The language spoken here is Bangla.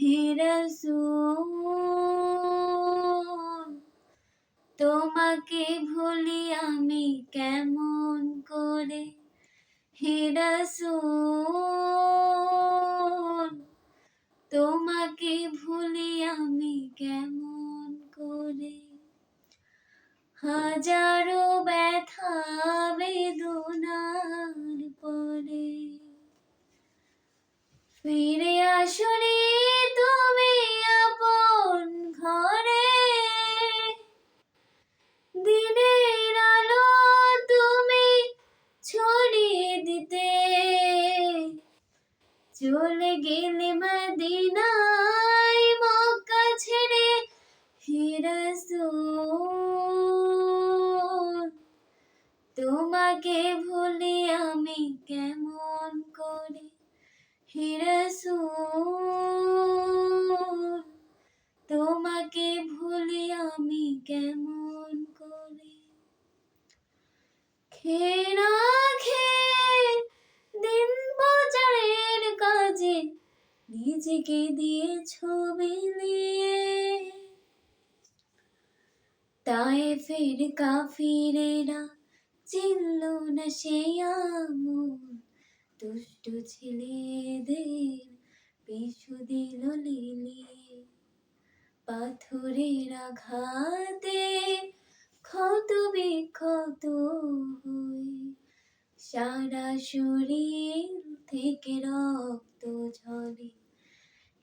হিরসুল তোমাকে ভুলি আমি কেমন করে? হিরসুল তোমাকে ভুলি আমি কেমন করে? হাজারো ব্যথা বেদনার পরে ফিরে চলে গেলে মদিনায় মক্কা ছেড়ে হিরসুল তোমাকে ভুলি আমি কেমন করে হিরসুল তোমাকে ভুলি আমি কেমন করে খেয়ে নিজেকে দিয়ে ছবি নিয়ে। তাই ফের কাফিরেরা চিনল না সে আমল। দুষ্টু ছেলেদের পিছু দিল লিলিয়ে পাথরের আঘাতে ক্ষত বিক্ষত হয়ে সারা শরীর থেকে রক্ত ঝরে।